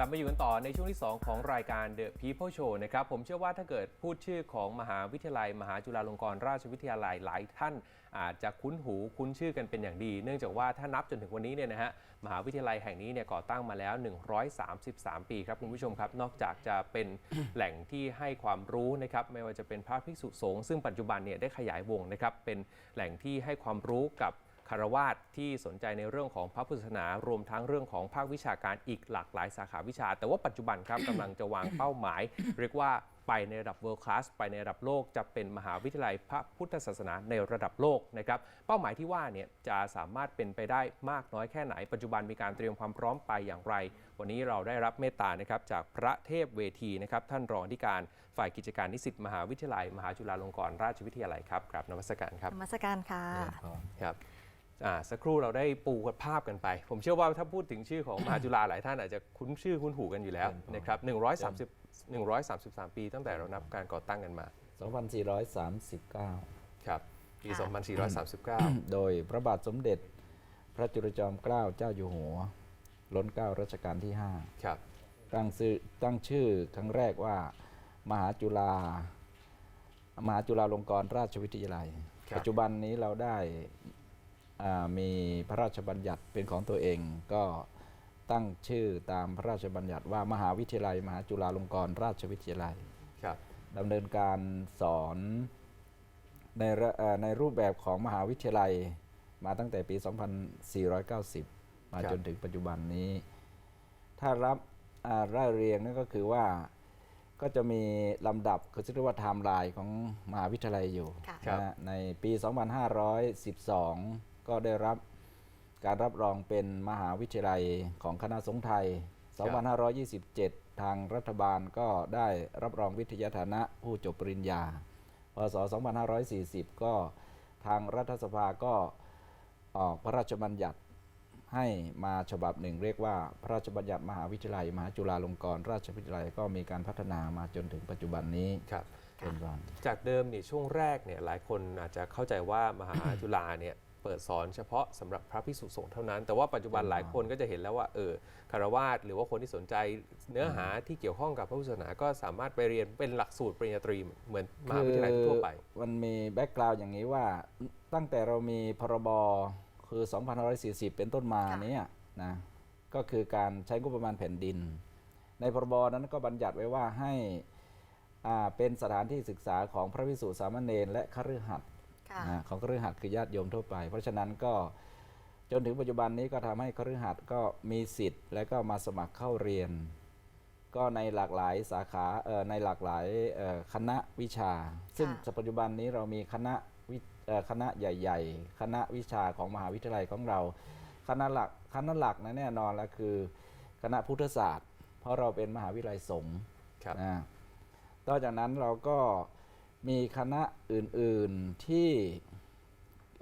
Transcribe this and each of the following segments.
กลับมาอยู่กันต่อในช่วงที่ 2 ของรายการ The People Show นะครับ ผมเชื่อว่าถ้าเกิดพูดชื่อของมหาวิทยาลัย มหาจุฬาลงกรณราชวิทยาลัยหลายท่าน อาจจะคุ้นหูคุ้นชื่อกันเป็นอย่างดี เนื่องจากว่าถ้านับจนถึงวันนี้เนี่ยนะฮะมหาวิทยาลัยแห่งนี้เนี่ยก่อตั้งมาแล้ว 133 ปีครับคุณผู้ชมครับ นอกจากจะเป็นแหล่งที่ให้ความรู้นะครับไม่ว่าจะเป็นพระภิกษุสงฆ์ซึ่งปัจจุบันเนี่ยได้ขยายวงนะครับเป็นแหล่งที่ให้ความรู้กับ คารวาสที่สนใจในเรื่องของพระพุทธศาสนารวมทั้งเรื่องของภาควิชาการอีกหลากหลายสาขาวิชา แต่ว่าปัจจุบันครับกำลังจะวางเป้าหมาย เรียกว่าไปในระดับ world class ไปในระดับโลกจะเป็นมหาวิทยาลัยพระพุทธศาสนาในระดับโลกนะครับเป้าหมายที่ว่าเนี่ยจะสามารถเป็นไปได้มากน้อยแค่ไหน ปัจจุบันมีการเตรียมความพร้อมไปอย่างไร วันนี้เราได้รับเมตตานะครับจากพระเทพเวทีนะครับท่านรองที่การฝ่ายกิจการนิสิตมหาวิทยาลัย มหาจุฬาลงกรณราชวิทยาลัยครับกราบนมัสการครับนมัสการค่ะครับ อ่าสักครู่เราได้ปูภาพกันไป ผมเชื่อว่าถ้าพูดถึงชื่อของ มหาจุฬาหลายท่านอาจจะคุ้นชื่อคุ้นหูกันอยู่แล้วนะครับ130 133 ปีตั้งแต่เรานับการก่อตั้งกันมา 2439 ครับปีค่ะ2439 โดยพระบาทสมเด็จพระจุลจอมเกล้าเจ้าอยู่หัวล้นเกล้ารัชกาลที่ครับ5ตั้งชื่อตั้งชื่อครั้งแรกว่า มหาจุฬามหาจุฬาลงกรณราชวิทยาลัยครับปัจจุบันนี้เราได้อ่า มีพระราชบัญญัติเป็นของตัวเอง ก็ตั้งชื่อตามพระราชบัญญัติว่ามหาวิทยาลัย มหาจุฬาลงกรณราชวิทยาลัยครับดำเนินการสอนในระเอ่อในรูปแบบของมหาวิทยาลัยมาตั้งแต่ปี 2490 มาจนถึงปัจจุบันนี้ ถ้ารับอ่าร่ายเรียงนั่นก็คือว่าก็จะมีลำดับคือเรียกว่าไทม์ไลน์ของมหาวิทยาลัยอยู่ค่ะนะฮะในปี 2512 ก็ได้รับการรับรองเป็นมหาวิทยาลัยของคณะสงฆ์ไทย 2527 ทางรัฐบาลก็ได้รับรองวิทยาฐานะผู้จบปริญญา พศ 2540 ก็ทางรัฐสภาก็ออกพระราชบัญญัติให้มาฉบับหนึ่งเรียกว่าพระราชบัญญัติมหาวิทยาลัย มหาจุฬาลงกรณราชวิทยาลัยก็มีการพัฒนามาจนถึงปัจจุบันนี้ครับเป็นก่อนจากเดิมนี่ช่วงแรกเนี่ยหลายคนอาจจะเข้าใจว่ามหาจุฬาเนี่ย เปิดสอนเฉพาะสำหรับพระภิกษุสงฆ์เท่านั้น แต่ว่าปัจจุบันหลายคนก็จะเห็นแล้วว่าเออคารวาสหรือว่าคนที่สนใจเนื้อหาที่เกี่ยวข้องกับพระพุทธศาสนาก็สามารถไปเรียนเป็นหลักสูตรปริญญาตรีเหมือนมหาวิทยาลัยทั่วไปคือมันมีแบ็กกราวด์อย่างนี้ว่าตั้งแต่เรามีพรบคือ 2540 เป็นต้นมาค่ะเนี่ยนะก็คือการใช้งบประมาณแผ่นดิน ในพรบนั้นก็บัญญัติไว้ว่าให้อ่าเป็นสถานที่ศึกษาของพระภิกษุสามเณรและคฤหัสถ์ค่ะ นะของคฤหัสถ์คือญาติโยมทั่วไป เพราะฉะนั้นก็จนถึงปัจจุบันนี้ก็ทำให้คฤหัสถ์ก็มีสิทธิ์ และก็มาสมัครเข้าเรียน ก็ในหลากหลายสาขาเอ่อในหลากหลายเอ่อคณะวิชา ซึ่งค่ะปัจจุบันนี้เรามีคณะวิเอ่อคณะใหญ่ ๆ คณะวิชาของมหาวิทยาลัยของเรา คณะหลักคณะหลักนะแน่นอนแล้วคือ คณะพุทธศาสตร์ เพราะเราเป็นมหาวิทยาลัยสงฆ์ครับนะต่อจากนั้นเราก็ มีคณะอื่นๆที่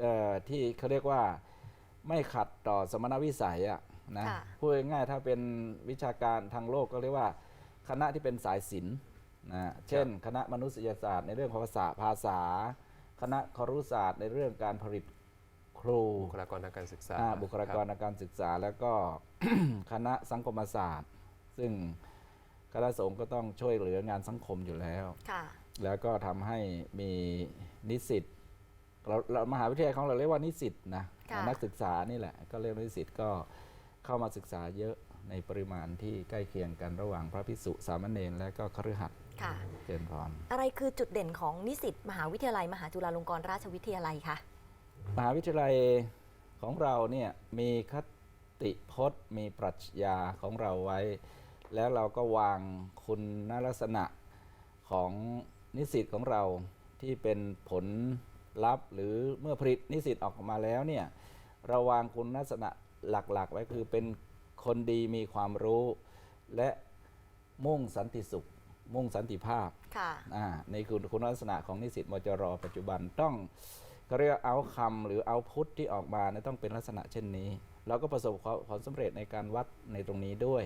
เอ่อที่เขาเรียกว่าไม่ขัดต่อสมณวิสัยอะนะค่ะพูดง่ายๆถ้าเป็นวิชาการทางโลกก็เรียกว่าคณะที่เป็นสายศิลป์นะเช่น คณะมนุษยศาสตร์ในเรื่องของภาษาภาษา คณะครุศาสตร์ในเรื่องการผลิตครูบุคลากรทางการศึกษาอ่าบุคลากรบทางการศึกษา แล้วก็คณะสังคมศาสตร์ ซึ่งคณะสงฆ์ก็ต้องช่วยเหลืองานสังคมอยู่แล้วค่ะ แล้วก็ทำให้มีนิสิตเราเรามหาวิทยาลัยของเราเรียกว่านิสิตนะค่ะนักศึกษานี่แหละ ก็เรียกว่านิสิตก็เข้ามาศึกษาเยอะในปริมาณที่ใกล้เคียงกันระหว่างพระภิกษุสามเณรและก็คฤหัสถ์ค่ะเจริญพรอะไรคือจุดเด่นของนิสิตมหาวิทยาลัย มหาจุฬาลงกรณราชวิทยาลัยคะมหาวิทยาลัยของเราเนี่ยมีคติพจน์ มีปรัชญาของเราไว้ แล้วเราก็วางคุณลักษณะของ นิสิตของเราที่เป็นผลลัพธ์ หรือเมื่อผลิตนิสิตออกมาแล้วเนี่ยเราวางคุณลักษณะหลักๆ ไว้คือเป็นคนดีมีความรู้ และมุ่งสันติสุข มุ่งสันติภาพค่ะอ่าในคุณคุณลักษณะของนิสิตมจรปัจจุบันต้องเขาเรียกเอาคำหรือเอาพุทธที่ออกมาเนี่ยต้องเป็นลักษณะเช่นนี้ เราก็ประสบความความสำเร็จในการวัดในตรงนี้ด้วย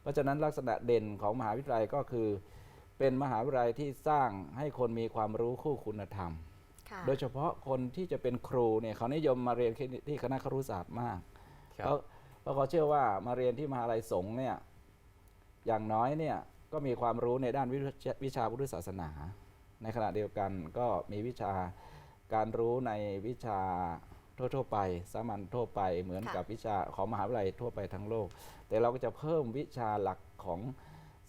เพราะฉะนั้นลักษณะเด่นของมหาวิทยาลัยก็คือ เป็นมหาวิทยาลัยที่สร้างให้คนมีความรู้คู่คุณธรรมค่ะโดยเฉพาะคนที่จะเป็นครูเนี่ยเขานิยมมาเรียนที่คณะครุศาสตร์มากครัเพบราะเพราะเขาเชื่อว่ามาเรียนที่มหาลัยสงฆ์เนี่ยอย่างน้อยเนี่ยก็มีความรู้ในด้านวิชาวิชาพุทธศาสนา ในขณะเดียวกันก็มีวิชาการรู้ในวิชาทั่วๆไป สามัญทั่วไปเหมือนค่ะกับวิชาของมหาวิทยาลัยทั่วไปทั้งโลก แต่เราก็จะเพิ่มวิชาหลักของ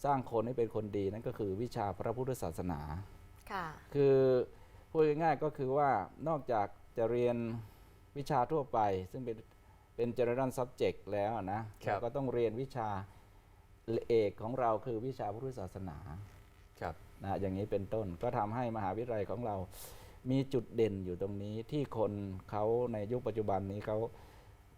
สร้างคนให้เป็นคนดีนั่นก็คือวิชาพระพุทธศาสนา ค่ะ คือพูดง่ายๆก็คือว่านอกจากจะเรียนวิชาทั่วไป ซึ่งเป็นเป็น general subject แล้วนะครับเราก็ต้องเรียนวิชาเอกของเราคือวิชาพุทธศาสนา ครับ นะอย่างนี้เป็นต้นก็ทำให้มหาวิทยาลัยของเรา มีจุดเด่นอยู่ตรงนี้ที่คนเขาในยุคปัจจุบันนี้เขา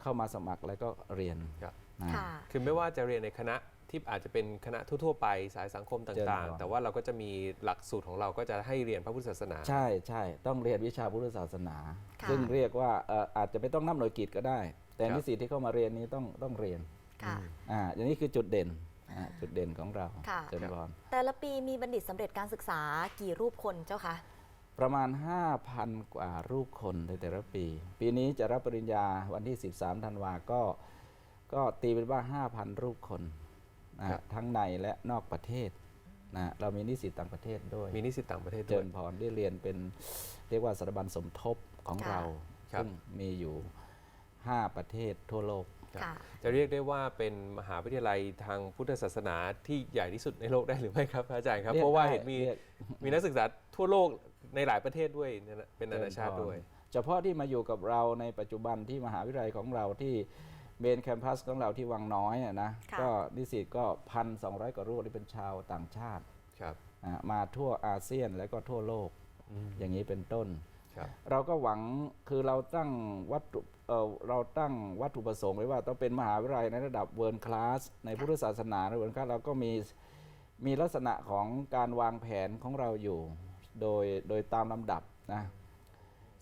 เข้ามาสมัครแล้วก็เรียนครับ นะ ค่ะ คือไม่ว่าจะเรียนในคณะ ที่อาจจะเป็นคณะทั่วๆไปสายสังคมเจริญต่างพรๆแต่ว่าเราก็จะมีหลักสูตรของเราก็จะให้เรียนพระพุทธศาสนา ใช่ใช่ต้องเรียนวิชาพุทธศาสนาค่ะซึ่งเรียกว่าเอ่ออาจจะไม่ต้องนับหน่วยกิจก็ได้ แต่ครับนิสิตที่เข้ามาเรียนนี้ต้องต้องเรียนค่ะอ่าอย่างนี้คือจุดเด่นอ่าจุดเด่นของเราค่ะเจริญพรแต่ละปีมีบัณฑิตสำเร็จการศึกษากี่รูปคนเจ้าคะประมาณ 5,000 กว่ารูปคนในแต่ละปี ปีนี้จะรับปริญญาวันที่ 13 ธันวาก็ก็ตีเป็นว่า 5,000 รูปคน นะครัฮะบทั้งในและนอกประเทศนะเรามีนิสิตต่างประเทศด้วยมีนิสิตต่างประเทศเจด้ริวยญพรได้เรียนเป็นเรียกว่าสถาบันสมทบของค่ะ เราครับ ซึ่งมีอยู่ 5 ประเทศทั่วโลก ครับค่ะ จะเรียกได้ว่าเป็นมหาวิทยาลัยทางพุทธศาสนาที่ใหญ่ที่สุดในโลกได้หรือไม่ครับพระอาจารย์ครับ เรียกเพราะว่าได้เห็นมีเรียก มีนักศึกษาทั่วโลกในหลายประเทศด้วยนะเป็นนานาชาติด้วย เฉพาะที่มาอยู่กับเราในปัจจุบันที่มหาวิทยาลัยของเราที่ เมนแคมปัสของเราที่วังน้อยอะนะค่ะก็นิสิตก็พันสองร้อยกว่ารูปที่เป็นชาวต่างชาติครับอะมาทั่วอาเซียนและก็ทั่วโลกอืมอย่างนี้เป็นต้นครับเราก็หวังคือเราตั้งวัตถุเอ่อเราตั้งวัตถุประสงค์ไว้ว่าต้องเป็นมหาวิทยาลัยในระดับเวิร์คลาสในพุทธศาสนาในเวิร์คลาสเราก็มีมีลักษณะของการวางแผนของเราอยู่โดยโดยตามลำดับนะ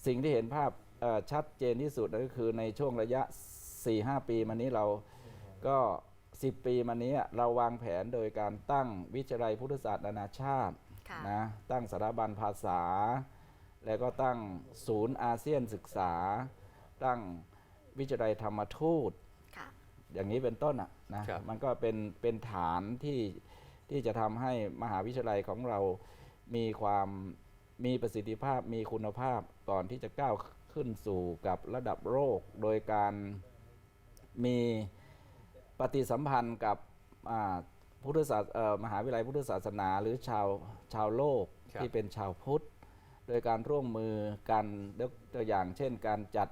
สิ่งที่เห็นภาพเอ่อชัดเจนที่สุดก็คือในช่วงระยะ 4-5 ปีมานี้เราก็ 10 ปีมานี้เราวางแผนโดยการตั้งวิทยาลัยพุทธศาสตร์นานาชาติค่ะนะตั้งสถาบันภาษา แล้วก็ตั้งศูนย์อาเซียนศึกษา ตั้งวิจัยลัยธรรมทูตค่ะอย่างนี้เป็นต้นอะนะครับมันก็เป็นเป็นฐานที่ที่จะทำให้มหาวิทยาลัยของเรามีความมีประสิทธิภาพมีคุณภาพก่อนที่จะก้าวขึ้นสู่กับระดับโลกโดยการ มีปฏิสัมพันธ์กับอ่าพุทธศาสเอ่อมหาวิทยาลัยพุทธศาสนาหรือชาวชาวโลกครับที่เป็นชาวพุทธ โดยการร่วมมือกันยกตัวอย่างเช่น การจัด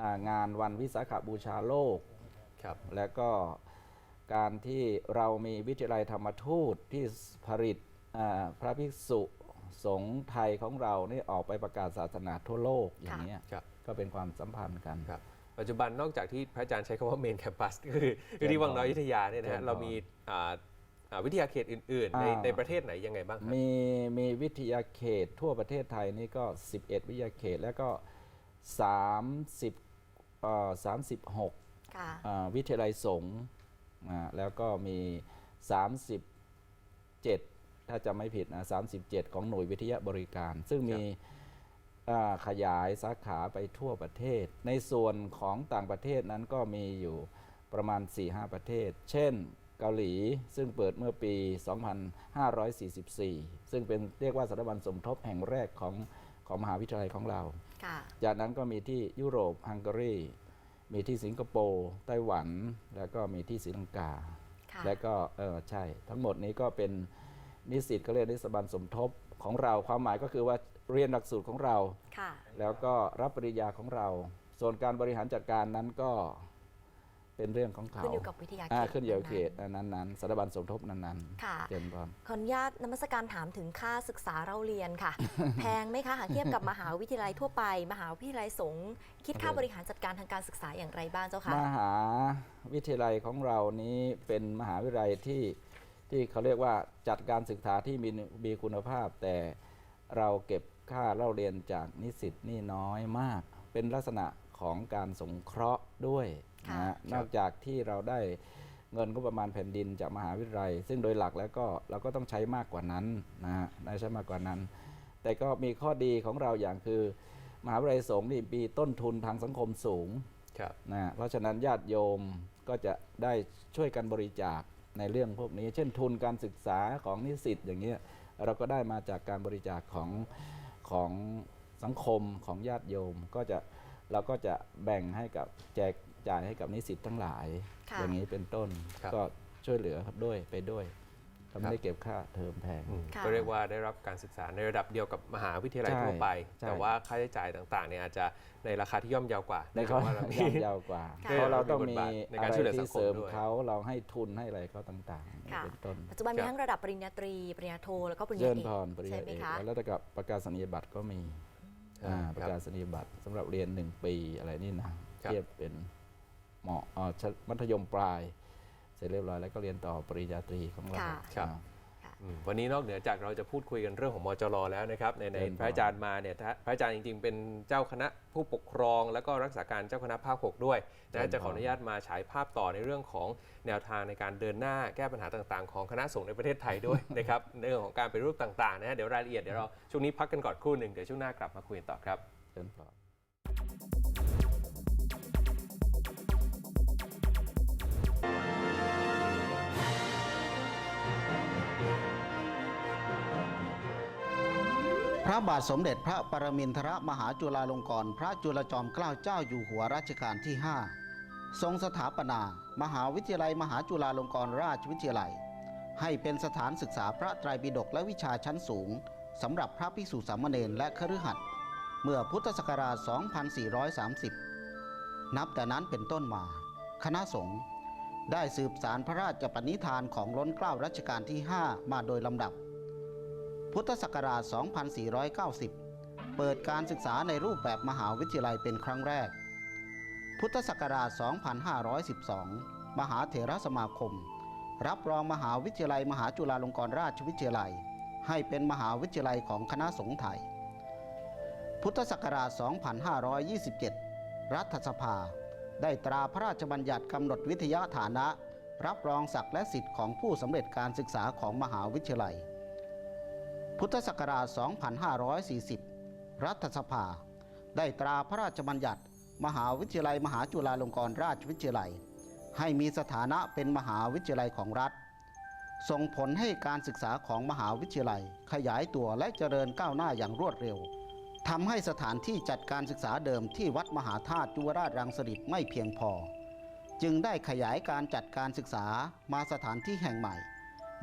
อ่างานวันวิสาขบูชาโลกครับและก็การที่เรามีวิทยาลัยธรรมทูตที่ผลิตอ่าพระภิกษุสงฆ์ไทยของเรานี่ออกไปประกาศศาสนาทั่วโลกอย่างนี้ยครับก็เป็นความสัมพันธ์กันครับ ปัจจุบันนอกจากที่พระอาจารย์ใช้คำว่าเมนแคมปัสก็คือคือที่วังน้อยอยุธยาเนี่ยนะเจริฮะญพรเรามีอ่าอ่าวิทยาเขตอื่นๆ ในอ่า ในประเทศไหนยังไงบ้างครับมีมีวิทยาเขตทั่วประเทศไทยนี่ก็ 11 วิทยาเขตแล้วก็ 30เอ่อ36ค่ะ อ่าวิทยาลัยสงฆ์อ่าแล้วก็มี 37 ถ้าจำไม่ผิดนะ37 ของหน่วยวิทยาบริการ ซึ่งมีอ่า ขยายสาขาไปทั่วประเทศ ในส่วนของต่างประเทศนั้นก็มีอยู่ประมาณ 4-5 ประเทศ เช่นเกาหลีซึ่งเปิดเมื่อปี 2544 ซึ่งเป็นเรียกว่าสถาบันสมทบแห่งแรกของของมหาวิทยาลัยของเราค่ะจากนั้นก็มีที่ยุโรปฮังการี มีที่สิงคโปร์ไต้หวัน แล้วก็มีที่ศรีลังกาค่ะและก็เออใช่ ทั้งหมดนี้ก็เป็นนิสิตก็เรียนนิสบันสมทบ ของเราความหมายก็คือว่าเรียนหลักสูตรของเรา ค่ะ แล้วก็รับปริญญาของเรา ส่วนการบริหารจัดการนั้นก็เป็นเรื่องของเขาขึ้นอยู่กับวิทยาเขอ่าตขึ้นอยู่กับนั้นๆเขตนั้นๆสถาบันสมทบนั้นค่ะ ๆเจนพร ขออนุญาตนมัสการถามถึงค่าศึกษาเราเรียนค่ะ แพงไหมคะหากเทียบกับมหาวิทยาลัยทั่วไป มหาวิทยาลัยสงฆ์คิดค่าบริหารจัดการทางการศึกษาอย่างไรบ้างเจ้าคะ มหาวิทยาลัยของเรานี้เป็นมหาวิทยาลัยที่ ที่เขาเรียกว่าจัดการศึกษาที่มีมีคุณภาพ แต่เราเก็บค่าเล่าเรียนจากนิสิตนี่น้อยมาก เป็นลักษณะของการสงเคราะห์ด้วยค่ะนะฮะนอกจากที่เราได้เงินก็ประมาณแผ่นดินจากมหาวิทยาลัย ซึ่งโดยหลักแล้วก็เราก็ต้องใช้มากกว่านั้นนะฮะได้ใช้มากกว่านั้น แต่ก็มีข้อดีของเราอย่างคือ มหาวิทยาลัยสงฆ์นี่มีต้นทุนทางสังคมสูงครับนะเพราะฉะนั้นญาติโยมก็จะได้ช่วยกันบริจาค ในเรื่องพวกนี้ เช่นทุนการศึกษาของนิสิตอย่างเงี้ยเราก็ได้มาจากการบริจาคของของสังคมของญาติโยม ก็จะเราก็จะแบ่งให้กับแจกจ่ายให้กับนิสิตทั้งหลายค่ะอย่างนี้เป็นต้นครับก็ช่วยเหลือครับด้วยไปด้วย เขาไม่ได้เก็บค่าเทอมแพงอืมค่ะก็เรียกว่าได้รับการศึกษาในระดับเดียวกับมหาวิทยาลัยใช่ทั่วไปใช่แต่ว่าค่าใช้จ่ายต่างๆเนี่ยอาจจะในราคาที่ย่อมเยาวกว่าได้เนื่องเขาจากว่าเรามีย่อมยาวกว่าค่ะเพราะเราต้องมีในอะการไรช่วยเหลือสัที่งคมเสริมด้วยเขาเราให้ทุนให้อะไรเขาต่างๆค่ะเป็นต้นปัจจุบันคมีรับทั้งระดับปริญญาตรี ปริญญาโทแล้วก็ปริญเจญาริญเอกพรปริญใช่ญาไหมเอกคะแล้วก็ประกาศนียบัตรก็มีอ่าครับประกาศนียบัตรสำหรับเรียนหนึ่งปีอะไรนี่นะครับเทียบเป็นเหมาะอ่าชั้นมัธยมปลายเส ร็จเรียบร้อยแล้วก็เรียนต่อปริญญาตรีของเรา ค่ะครับอ่าอืมวันนี้นอกเหนือจากเราจะพูดคุยกันเรื่องของมจรแล้วนะครับในในเชิญพระอาจารย์มาเนี่ยถ้าพระอาจารย์จริงๆ เป็นเจ้าคณะผู้ปกครอง แล้วก็รักษาการเจ้าคณะภาค 6 ด้วยนะจะขออนุญาตมาฉายภาพต่อในเรื่องของแนวทางในการเดินหน้าแก้ปัญหาต่างๆ ของคณะสงฆ์ในประเทศไทยด้วย นะครับในเรื่องของการเป็นรูปต่างๆนะฮะเดี๋ยวรายละเอียดเดี๋ยวเราช่วงนี้พักกันก่อนครู่หนึ่งเดี๋ยวช่วงหน้ากลับมาคุยกันต่อครับเจริญพร ระบาทสมเด็จพระปรมินทรมหาจุฬาลงกรณ์พระจุลจอมเกล้าเจ้าอยู่หัวรัชกาลที่ 5 ทรงสถาปนา มหาวิทยาลัยมหาจุฬาลงกรณราชวิทยาลัย ให้เป็นสถานศึกษาพระไตรปิฎกและวิชาชั้นสูงสำหรับพระภิกษุสามเณรและคฤหัสถ์เมื่อพุทธศักราช 2430 นับแต่นั้นเป็นต้นมา คณะสงฆ์ได้สืบสารพระราชปณิธานของล้นเกล้ารัชกาลที่ 5 มาโดยลำดับ พุทธศักราช 2490 เปิดการศึกษาในรูปแบบมหาวิทยาลัยเป็นครั้งแรก พุทธศักราช 2512 มหาเถรสมาคม รับรองมหาวิทยาลัยมหาจุฬาลงกรณราชวิทยาลัย ให้เป็นมหาวิทยาลัยของคณะสงฆ์ไทย พุทธศักราช 2527 รัฐสภา ได้ตราพระราชบัญญัติกำหนดวิทยาฐานะ รับรองศักดิ์และสิทธิ์ของผู้สำเร็จการศึกษาของมหาวิทยาลัย พุทธศักราช 2540 รัฐสภา ได้ตราพระราชบัญญัติ มหาวิทยาลัยมหาจุฬาลงกรณราชวิทยาลัย ให้มีสถานะเป็นมหาวิทยาลัยของรัฐ ส่งผลให้การศึกษาของมหาวิทยาลัย ขยายตัวและเจริญก้าวหน้าอย่างรวดเร็วทำให้สถานที่จัดการศึกษาเดิมที่วัดมหาธาตุจุวราชรังสฤษไม่เพียงพอ จึงได้ขยายการจัดการศึกษามาสถานที่แห่งใหม่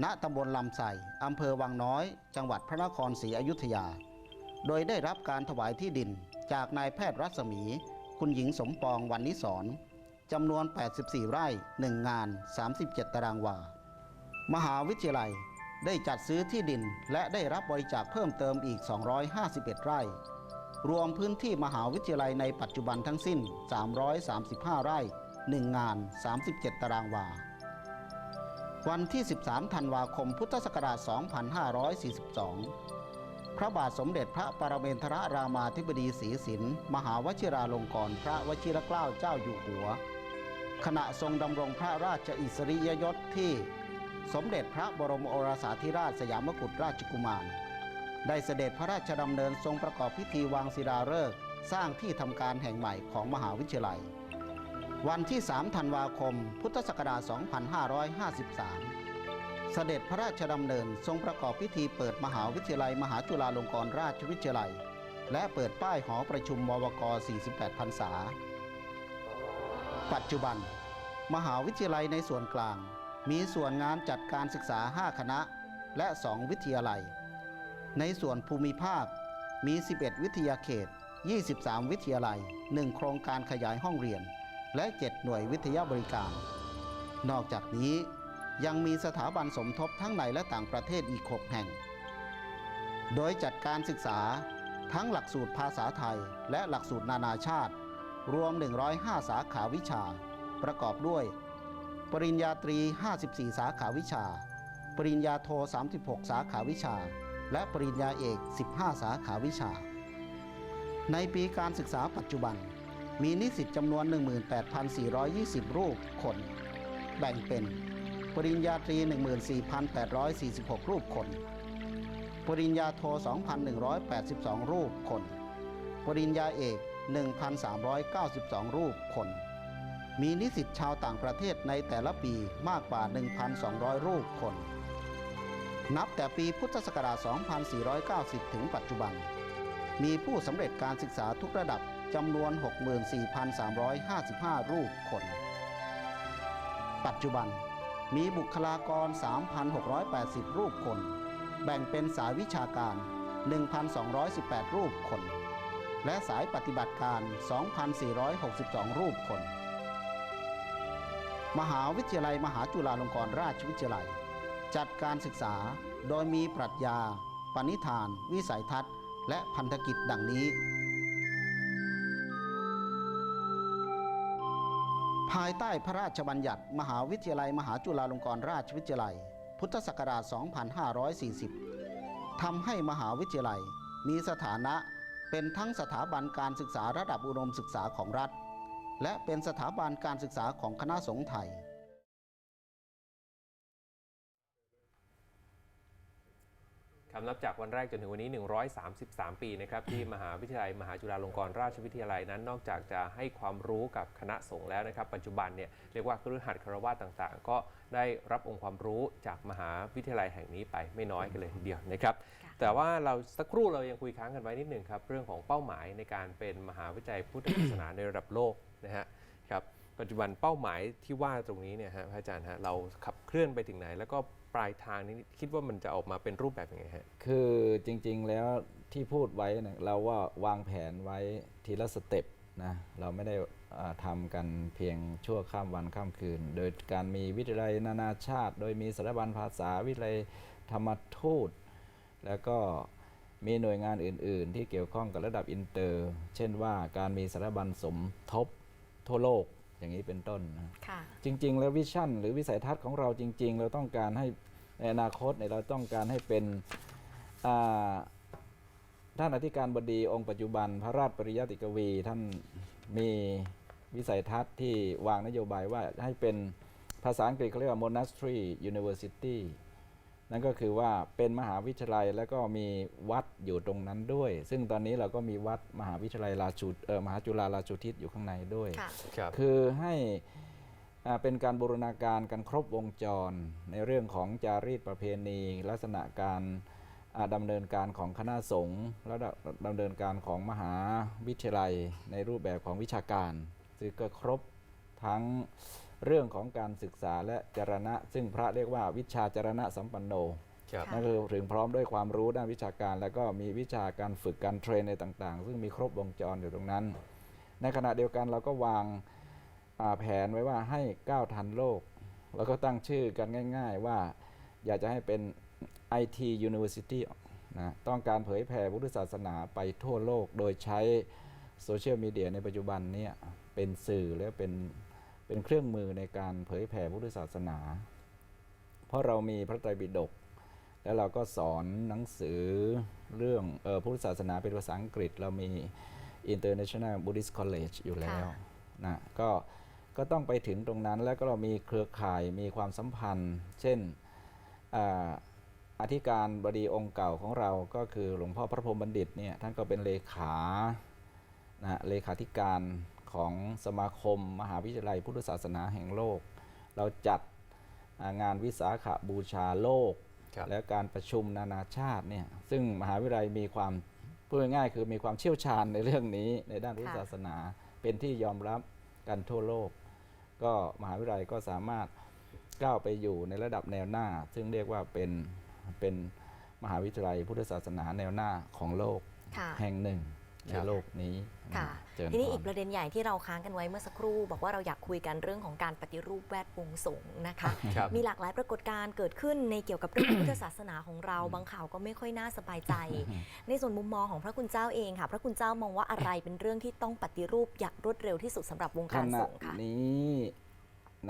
ณตำบลลำไส้อำเภอวังน้อย จังหวัดพระนครศรีอยุธยา โดยได้รับการถวายที่ดินจากนายแพทย์รัศมี คุณหญิงสมปองวันนิสรจำนวน 84 ไร่ 1 งาน 37 ตารางวา มหาวิทยาลัยได้จัดซื้อที่ดินและได้รับบริจาคเพิ่มเติมอีก 251 ไร่ รวมพื้นที่มหาวิทยาลัยในปัจจุบันทั้งสิ้น 335 ไร่ 1 งาน 37 ตารางวา วันที่ 13 ธันวาคม พุทธศักราช 2542 พระบาทสมเด็จพระปรเมนทรรามาธิบดีศรีสินมหาวชิราลงกรณพระวชิรเกล้าเจ้าอยู่หัว ขณะทรงดำรงพระราชอิสริยยศที่สมเด็จพระบรมโอรสาธิราชสยามกุฎราชกุมาร ได้เสด็จพระราชดำเนินทรงประกอบพิธีวางศิลาฤกษ์สร้างที่ทำการแห่งใหม่ของมหาวิทยาลัย วันที่ 3 ธันวาคม พุทธศักราช 2553 เสด็จพระราชดำเนินทรงประกอบพิธีเปิดมหาวิทยาลัยมหาจุฬาลงกรณราชวิทยาลัย และเปิดป้ายหอประชุมมวก 48 พรรษา ปัจจุบัน มหาวิทยาลัยในส่วนกลาง มีส่วนงานจัดการศึกษา 5 คณะ และ 2 วิทยาลัย ในส่วนภูมิภาคมี 11 วิทยาเขต 23 วิทยาลัย 1 โครงการขยายห้องเรียน และ 7 หน่วยวิทยาบริการ นอกจากนี้ยังมีสถาบันสมทบทั้งในและต่างประเทศอีก 6 แห่ง โดยจัดการศึกษาทั้งหลักสูตรภาษาไทยและหลักสูตรนานาชาติ รวม 105 สาขาวิชา ประกอบด้วย ปริญญาตรี 54 สาขาวิชา ปริญญาโท 36 สาขาวิชา และปริญญาเอก 15 สาขาวิชา ในปีการศึกษาปัจจุบัน มีนิสิตจำนวน 18,420 รูปคน แบ่งเป็น ปริญญาตรี 14,846 รูปคน ปริญญาโท 2,182 รูปคน ปริญญาเอก 1,392 รูปคน มีนิสิตชาวต่างประเทศในแต่ละปีมากกว่า 1,200 รูปคน นับแต่ปีพุทธศักราช 2490 ถึงปัจจุบัน มีผู้สำเร็จการศึกษาทุกระดับ จำนวน 64,355 รูปคน ปัจจุบันมีบุคลากร 3,680 รูปคน แบ่งเป็นสายวิชาการ 1,218 รูปคน และสายปฏิบัติการ 2,462 รูปคน มหาวิทยาลัยมหาจุฬาลงกรณราชวิทยาลัย จัดการศึกษาโดยมีปรัชญา ปณิธาน วิสัยทัศน์ และพันธกิจดังนี้ ภายใต้พระราชบัญญัติ มหาวิทยาลัย มหาจุฬาลงกรณราชวิทยาลัย พุทธศักราช 2540 ทำให้มหาวิทยาลัย มีสถานะเป็นทั้งสถาบันการศึกษาระดับอุดมศึกษาของรัฐ และเป็นสถาบันการศึกษาของคณะสงฆ์ไทย คำนับจากวันแรกจนถึงวันนี้ 133 ปีนะครับที่มหาวิทยาลัยมหาจุฬาลงกรณราชวิทยาลัยนั้น นอกจากจะให้ความรู้กับคณะสงฆ์แล้วนะครับ ปัจจุบันเนี่ยเรียกว่าครือขัดคารวะต่างๆ ก็ได้รับองค์ความรู้จากมหาวิทยาลัยแห่งนี้ไปไม่น้อยกันเลยทีเดียวนะครับค่ะแต่ว่าเราสักครู่เรายังคุยค้างกันไว้นิดหนึ่งครับเรื่องของเป้าหมายในการเป็นมหาวิทยาลัยพุทธศาสนาในระดับโลกนะฮะครับปัจจุบันเป้าหมายที่ว่าตรงนี้เนี่ยฮะพระอาจารย์ฮะเราขับเคลื่อนไปถึงไหนแล้วก็ ปลายทางนี้คิดว่ามันจะออกมาเป็นรูปแบบยังไงฮะ คือจริงๆแล้วที่พูดไว้เนี่ยเราว่าวางแผนไว้ทีละสเต็ปนะเราไม่ได้อ่าทำกันเพียงชั่วข้ามวันข้ามคืน โดยการมีวิทยาลัยนานาชาติ โดยมีสถาบันภาษาวิทยาลัยธรรมทูต แล้วก็มีหน่วยงานอื่น ๆ ที่เกี่ยวข้องกับระดับอินเตอร์ เช่นว่าการมีสถาบันสมทบทั่วโลก อย่างนี้เป็นต้นนะค่ะจริง ๆ แล้ววิชั่นหรือวิสัยทัศน์ของเราจริง ๆ เราต้องการให้ในอนาคตเนี่ยเราต้องการให้เป็นอ่าท่านอธิการบดีองค์ปัจจุบัน พระราชปริยติกวี ท่านมีวิสัยทัศน์ที่วางนโยบายว่าให้เป็นภาษาอังกฤษเขาเรียกว่า monastery university นั่นก็คือว่าเป็นมหาวิทยาลัยแล้วก็มีวัดอยู่ตรงนั้นด้วย ซึ่งตอนนี้เราก็มีวัดมหาวิทยาลัยราชูเอ่อมหาจุฬาราชูทิศอยู่ข้างในด้วยค่ะครับคือให้อ่าเป็นการบูรณาการกันครบวงจร ในเรื่องของจารีตประเพณี ลักษณะการอ่าดำเนินการของคณะสงฆ์และดำดำเนินการของมหาวิทยาลัย ในรูปแบบของวิชาการซึ่งก็ครบทั้ง เรื่องของการศึกษาและจรณะ ซึ่งพระเรียกว่าวิชาจรณะสัมปันโนครับค่ะนั่นคือถึงพร้อมด้วยความรู้ด้านวิชาการ แล้วก็มีวิชาการฝึกการเทรนในต่างๆ ซึ่งมีครบวงจรอยู่ตรงนั้น ในขณะเดียวกันเราก็วางอ่าแผนไว้ว่าให้ก้าวทันโลก แล้วก็ตั้งชื่อกันง่าย ๆ ว่าอยากจะให้เป็น IT University นะต้องการเผยแผ่พุทธศาสนาไปทั่วโลก โดยใช้โซเชียลมีเดียในปัจจุบันเนี่ยเป็นสื่อและเป็น เป็นเครื่องมือในการเผยแผ่พุทธศาสนา เพราะเรามีพระไตรปิฎกแล้วเราก็สอนหนังสือเรื่องเออพุทธศาสนาเป็นภาษาอังกฤษ เรามี International Buddhist College อยู่แล้วค่ะนะก็ก็ต้องไปถึงตรงนั้นแล้วก็เรามีเครือข่ายมีความสัมพันธ์ เช่นอ่าอธิการบดีองค์เก่าของเราก็คือหลวงพ่อพระพรหมบัณฑิตเนี่ยท่านก็เป็นเลขานะเลขาธิการ ของสมาคม มหาวิทยาลัยพุทธศาสนาแห่งโลก เราจัดอ่างานวิสาขบูชาโลกครับและการประชุมนานาชาติเนี่ยซึ่งมหาวิทยาลัยมีความพูดง่ายๆคือมีความเชี่ยวชาญในเรื่องนี้ในด้านพุทธค่ะศาสนาเป็นที่ยอมรับกันทั่วโลก ก็มหาวิทยาลัยก็สามารถก้าวไปอยู่ในระดับแนวหน้า ซึ่งเรียกว่าเป็นเป็นมหาวิทยาลัยพุทธศาสนาแนวหน้าของโลกค่ะแห่งหนึ่ง ในครับโลกนี้ค่ะเจริญทีนี้พรอีกประเด็นใหญ่ที่เราค้างกันไว้เมื่อสักครู่ บอกว่าเราอยากคุยกันเรื่องของการปฏิรูปแวดวงสงฆ์นะคะครับมีหลากหลายปรากฏการณ์เกิดขึ้นในเกี่ยวกับเรื่องพุทธศาสนาของเราบางข่าวก็ไม่ค่อยน่าสบายใจ ในส่วนมุมมองของพระคุณเจ้าเองค่ะ พระคุณเจ้ามองว่าอะไรเป็นเรื่องที่ต้องปฏิรูปอย่างรวดเร็วที่สุดสำหรับวงขการณะสงฆ์ค่ะนี้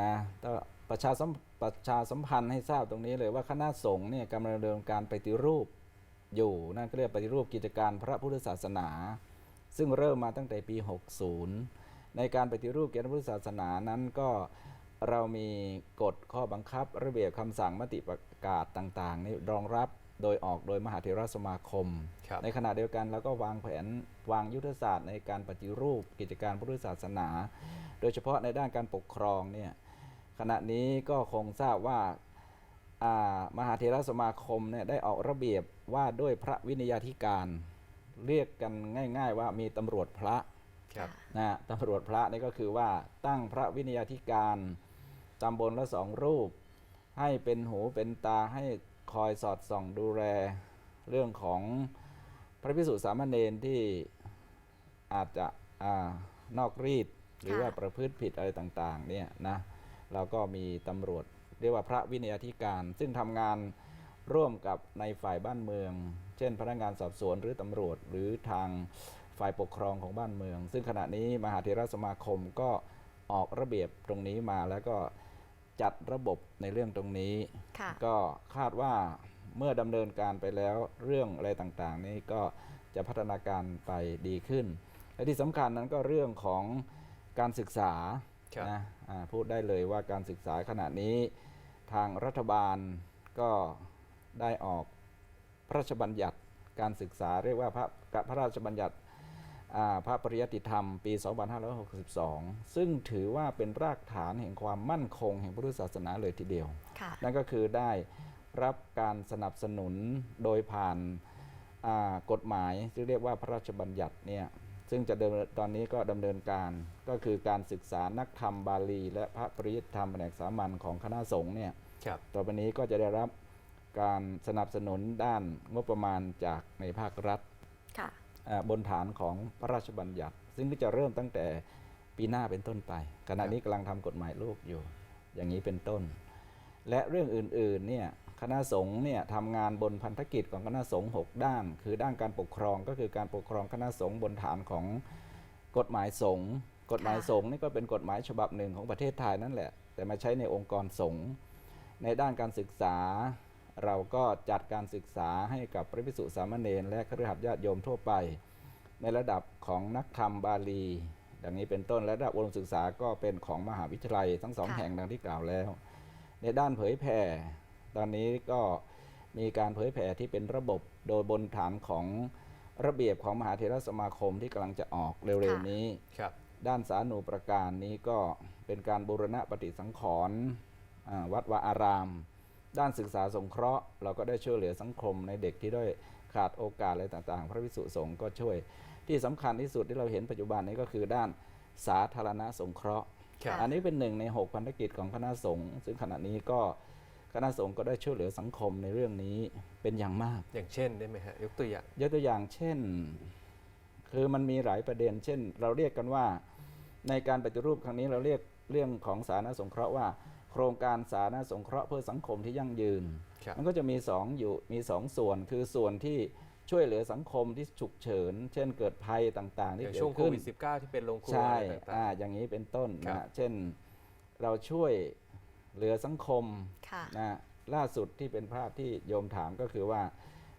นะต้องประชาสัมประชาสัมพันธ์ให้ทราบตรงนี้เลยว่าคณะสงฆ์เนี่ยกำลังดำเนินการปฏิรูปอยู่นั่นก็เรียกปฏิรูปกิจการพระพุทธศาสนา ซึ่งเริ่มมาตั้งแต่ปี 60 ในการปฏิรูปกิจการพุทธศาสนานั้นก็เรามีกฎข้อบังคับ ระเบียบคำสั่งมติประกาศต่างๆนี่รองรับโดยออกโดยมหาเถรสมาคมครับในขณะเดียวกันเราก็วางแผนวางยุทธศาสตร์ในการปฏิรูปกิจการพุทธศาสนา โดยเฉพาะในด้านการปกครองเนี่ยขณะนี้ก็คงทราบว่าอ่ามหาเถรสมาคมเนี่ยได้ออกระเบียบว่าด้วยพระวินัยาธิการ เรียกกันง่าย ๆ ว่ามีตำรวจพระครับนะฮะตำรวจพระนี่ก็คือว่าตั้งพระวินัยาธิการตำบลละสองรูป ให้เป็นหูเป็นตาให้คอยสอดส่องดูแลเรื่องของพระพิสุสามเณรที่อาจจะอานอกรีดหรือค่ะว่าประพฤติผิดอะไรต่างๆเนี่ยนะเราก็มีตำรวจเรียกว่าพระวินัยาธิการ ซึ่งทำงานร่วมกับในฝ่ายบ้านเมือง เช่น พนักงานสอบสวนหรือตำรวจ หรือทางฝ่ายปกครองของบ้านเมือง ซึ่งขณะนี้มหาเถรสมาคมก็ออกระเบียบตรงนี้มาแล้วก็จัดระบบในเรื่องตรงนี้ค่ะก็คาดว่าเมื่อดำเนินการไปแล้วเรื่องอะไรต่างๆ นี้ก็จะพัฒนาการไปดีขึ้น และที่สำคัญนั้นก็เรื่องของการศึกษาครับนะอ่าพูดได้เลยว่าการศึกษาขณะนี้ ทางรัฐบาลก็ได้ออก พระราชบัญญัติการศึกษาเรียกว่าพระพระราชบัญญัติอ่าพระปริยติธรรมปี 2562 ซึ่งถือว่าเป็นรากฐานแห่งความมั่นคงแห่งพุทธศาสนาเลยทีเดียวค่ะนั่นก็คือได้รับการสนับสนุนโดยผ่านอ่ากฎหมายที่เรียกว่าพระราชบัญญัติเนี่ยซึ่งจะเดินตอนนี้ก็ดำเนินการก็คือการศึกษานักธรรมบาลี และพระปริยติธรรมแผนกสามัญของคณะสงฆ์เนี่ยครับต่อไปนี้ก็จะได้รับ การสนับสนุนด้านงบประมาณจากในภาครัฐค่ะอ่าบนฐานของพระราชบัญญัติ ซึ่งก็จะเริ่มตั้งแต่ปีหน้าเป็นต้นไป ขณะนี้กำลังทำกฎหมายลูกอยู่ อย่างนี้เป็นต้น และเรื่องอื่นๆเนี่ยคณะสงฆ์เนี่ยทำงานบนพันธกิจของคณะสงฆ์6ด้าน คือด้านการปกครองก็คือการปกครองคณะสงฆ์บนฐานของกฎหมายสงฆ์กฎหมายสงฆ์นี่ก็เป็นกฎหมายฉบับหนึ่งของประเทศไทยนั่นแหละ แต่มาใช้ในองค์กรสงฆ์ในด้านการศึกษา เราก็จัดการศึกษาให้กับพระภิกษุสามเณรและคฤหัสถ์ญาติโยมทั่วไป ในระดับของนักธรรมบาลี ดังนี้เป็นต้นและระดับอุดมศึกษาก็เป็นของมหาวิทยาลัยทั้งสองค่ะแห่งดังที่กล่าวแล้ว ในด้านเผยแผ่ตอนนี้ก็มีการเผยแผ่ที่เป็นระบบโดยบนฐานของระเบียบของมหาเถรสมาคมที่กำลังจะออกเร็วค่ะๆนี้ครับด้านสาธารณูปการนี้ก็เป็นการบูรณะปฏิสังขรณ์อ่าวัดวาอาราม ด้านศึกษาสงเคราะห์ เราก็ได้ช่วยเหลือสังคมในเด็กที่ด้อยขาดโอกาสอะไรต่างๆ พระวิสุสงฆ์ก็ช่วย ที่สำคัญที่สุดที่เราเห็นปัจจุบันนี้ก็คือด้านสาธารณสงเคราะห์ครับอันนี้เป็นหนึ่งใน 6พันธกิจของคณะสงฆ์ซึ่งขณะนี้ก็คณะสงฆ์ก็ได้ช่วยเหลือสังคมในเรื่องนี้เป็นอย่างมาก อย่างเช่นได้ไหมฮะยกตัวอย่างยกตัวอย่างเช่น คือมันมีหลายประเด็น เช่น เราเรียกกันว่าในการปฏิรูปครั้งนี้เราเรียกเรื่องของสาธารณสงเคราะห์ว่า โครงการสาธารณสงเคราะห์เพื่อสังคมที่ยั่งยืน ครับ มันก็จะมีสองอยู่มีสองส่วนคือส่วนที่ช่วยเหลือสังคมที่ฉุกเฉิน เช่นเกิดภัยต่างๆอที่ย่างเกิช่วงดโคขึ้น วิด -19 ที่เป็นโรงครัวใช่อะไรต่าง อ่าอย่างนี้เป็นต้นครันะบฮะเช่นเราช่วยเหลือสังคมค่ะนะล่าสุดที่เป็นภาพที่โยมถามก็คือว่า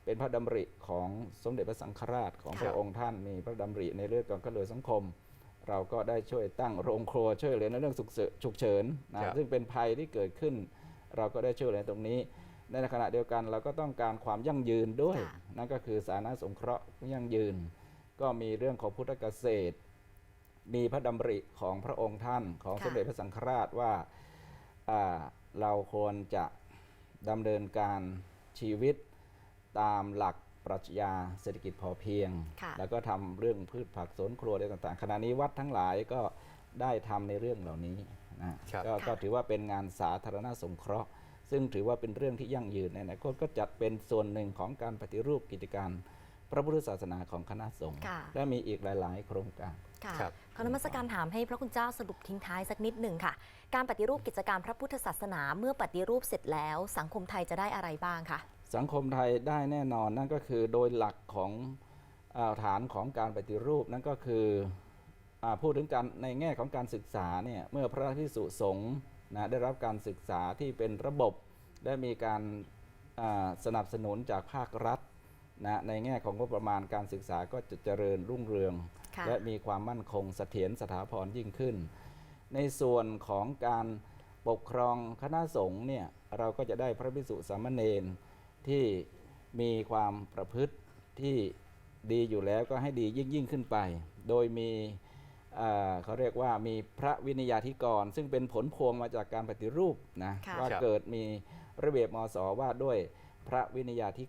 เป็นพระดำริของสมเด็จพระสังฆราชของค่ะพระองค์ท่านมีพระดำริในเรื่องการช่วยเหลือสังคม เราก็ได้ช่วยตั้งโรงครัวช่วยเหลือในเรื่องฉุกเฉินฉุกเฉินนะซึ่งเป็นภัยที่เกิดขึ้น เราก็ได้ช่วยเหลือตรงนี้ ในขณะเดียวกันเราก็ต้องการความยั่งยืนด้วยค่ะนั่นก็คือสาธารณสงเคราะห์ยั่งยืน ก็มีเรื่องของพุทธเกษตร มีพระดำริของพระองค์ท่านของค่ะสมเด็จพระสังฆราชว่าอ่าเราควรจะดำเนินการชีวิตตามหลัก ปรัชญาเศรษฐกิจพอเพียงค่ะแล้วก็ทำเรื่องพืชผักสวนครัวอะไรต่างๆ ขณะนี้วัดทั้งหลายก็ได้ทำในเรื่องเหล่านี้นะครับก็ก็ค่ะถือว่าเป็นงานสาธารณสงเคราะห์ ซึ่งถือว่าเป็นเรื่องที่ยั่งยืนในอนาคตก็จัดเป็นส่วนหนึ่งของการปฏิรูปกิจการ พระพุทธศาสนาของคณะสงฆ์ค่ะและมีอีกหลาย ๆ โครงการค่ะครับขอนมัสการถามให้พระคุณเจ้าสรุปทิ้งท้ายสักนิดหนึ่งค่ะ การปฏิรูปกิจการพระพุทธศาสนาเมื่อปฏิรูปเสร็จแล้ว สังคมไทยจะได้อะไรบ้างคะ สังคมไทยได้แน่นอนนั่นก็คือโดยหลักของอาฐานของการปฏิรูปนั่นก็คืออาพูดถึงการในแง่ของการศึกษาเนี่ยเมื่อพระพิสุสงฆ์นะได้รับการศึกษาที่เป็นระบบได้มีการอ่าสนับสนุนจากภาครัฐนะในแง่ของงบประมาณการศึกษาก็จะเจริญรุ่งเรืองค่ะและมีความมั่นคงเสถียรสถาพรยิ่งขึ้น ในส่วนของการปกครองคณะสงฆ์เนี่ยเราก็จะได้พระภิกษุสามเณร ที่มีความประพฤติที่ดีอยู่แล้วก็ให้ดียิ่งยิ่งขึ้นไป โดยมีเอ่อเขาเรียกว่ามีพระวินยาธิกร ซึ่งเป็นผลพวงมาจากการปฏิรูปนะค่ะว่าครับเกิดมีระเบียบมสว่าด้วยพระวินยาธิ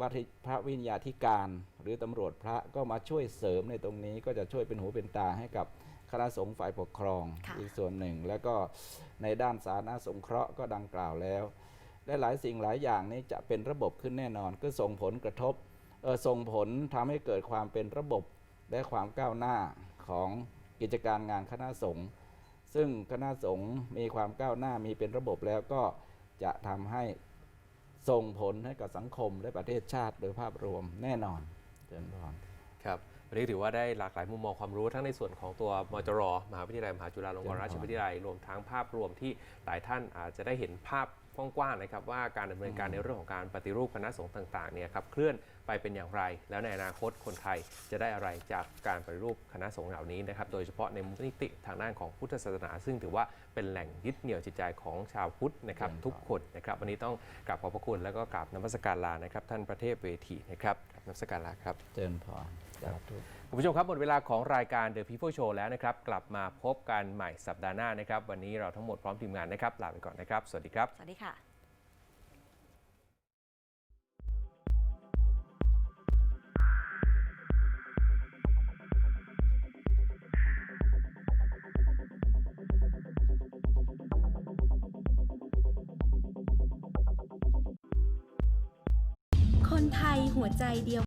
วัธิพระวินยาธิการ หรือตำรวจพระก็มาช่วยเสริมในตรงนี้ ก็จะช่วยเป็นหูเป็นตาให้กับคณะสงฆ์ฝ่ายปกครองค่ะอีกส่วนหนึ่ง แล้วก็ในด้านสาธารณสงเคราะห์ก็ดังกล่าวแล้ว และหลายสิ่งหลายอย่างนี้จะเป็นระบบขึ้นแน่นอนก็ส่งผลกระทบส่งผลทำให้เกิดความเป็นระบบและความก้าวหน้าของกิจการงานคณะสงฆ์ซึ่งคณะสงฆ์มีความก้าวหน้ามีเป็นระบบแล้วก็จะทำให้ส่งผลให้กับสังคมและประเทศชาติโดยภาพรวมแน่นอนเจริญพรครับวันนี้ถือว่าได้หลากหลายมุมมองความรู้ทั้งในส่วนของตัวมจรมหาวิทยาลัยมหาจุฬาลงกรณราชวิทยาลัยรวมทั้งภาพรวมที่หลายท่านอาจจะได้เห็นภาพ กว้างๆนะครับว่าการดำเนินการในเรื่องของการปฏิรูปคณะสงฆ์ต่างๆเนี่ยครับเคลื่อนไปเป็นอย่างไร แล้วในอนาคตคนไทยจะได้อะไรจากการปฏิรูปคณะสงฆ์เหล่านี้นะครับโดยเฉพาะในมุมนิติทางด้านของพุทธศาสนา ซึ่งถือว่าเป็นแหล่งยึดเหนี่ยวจิตใจของชาวพุทธนะครับครับทุกคนนะครับวันนี้ต้องกราบขอบพระคุณแล้วก็กราบนมัสการลานะครับท่านประเทศเวทีนะครับกราบนมัสการลาครับเจริญพรสาธุ คุณผู้ชมครับหมดเวลาของรายการ The People Show แล้วนะครับ กลับมาพบกันใหม่สัปดาห์หน้านะครับ วันนี้เราทั้งหมดพร้อมทีมงานนะครับ ลาไปก่อนนะครับ สวัสดีครับ สวัสดีค่ะ คนไทยหัวใจเดียว